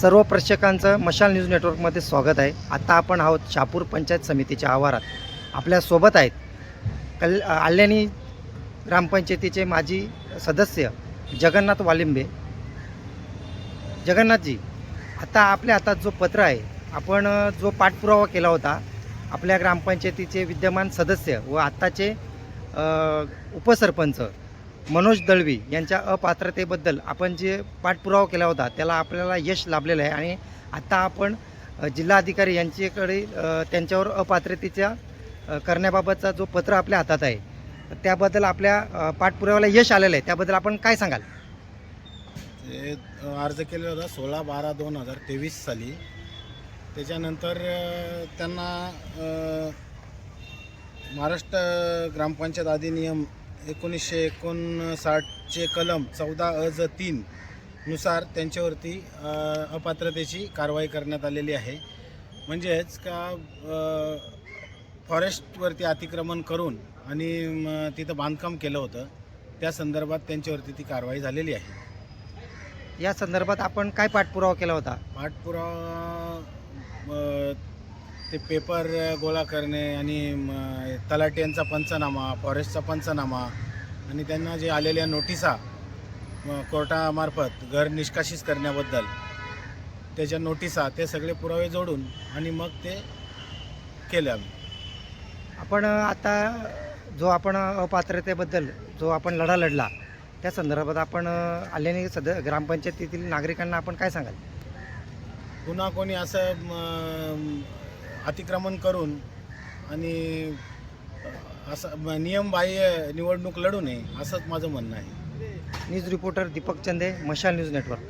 सर्व प्रेक्षकांचं मशाल न्यूज नेटवर्कमध्ये स्वागत आहे. आता आपण आहोत शापूर पंचायत समितीच्या आवारात. आपल्यासोबत आहेत कल आल्यानी ग्रामपंचायतीचे माजी सदस्य जगन्नाथ वालिंबे. जगन्नाथजी आता आपल्या हातात जो पत्र आहे आपण जो पाठपुरावा केला होता आपल्या ग्रामपंचायतीचे विद्यमान सदस्य व आत्ताचे उपसरपंच मनोज दळवी यांच्या अपात्रतेबद्दल आपण जे पाठपुरावा केला होता त्याला आपल्याला यश लाभलेलं आहे. आणि आता आपण जिल्हाधिकारी यांच्याकडे त्यांच्यावर अपात्रतेच्या करण्याबाबतचा जो पत्र आपल्या हातात आहे त्याबद्दल आपल्या पाठपुराव्याला यश आलेलं आहे. त्याबद्दल आपण काय सांगाल? ते अर्ज केलेला होता सोळा बारा दोन हजार तेवीस साली. त्याच्यानंतर त्यांना महाराष्ट्र ग्रामपंचायत अधिनियम एकोणीसशे एकोणसाठचे कलम चौदा अ ज तीन नुसार त्यांच्यावरती अपात्रतेची कारवाई करण्यात आलेली आहे. म्हणजेच का फॉरेस्टवरती अतिक्रमण करून आणि तिथं बांधकाम केलं होतं त्या संदर्भात त्यांच्यावरती ती कारवाई झालेली आहे. या संदर्भात आपण काय पाठपुरावा केला होता? पाठपुरावा ते पेपर गोळा करणे आणि म, तलाठी यांचा पंचनामा फॉरेस्टचा पंचनामा आणि त्यांना जे आलेल्या नोटिसा कोर्टामार्फत घर निष्कासित करण्याबद्दल त्याच्या नोटिसा ते सगळे पुरावे जोडून आणि मग ते केले आम्ही. आपण आता जो आपण अपात्रतेबद्दल जो आपण लढा लढला त्या संदर्भात आपण आल्याने सद ग्रामपंचायतीतील नागरिकांना आपण काय सांगाल? पुन्हा कोणी असं अतिक्रमण करून आणि असं नियमबाह्य निवडणूक लढू नये असंच माझं म्हणणं आहे. न्यूज रिपोर्टर दीपक चंदे मशाल न्यूज नेटवर्क.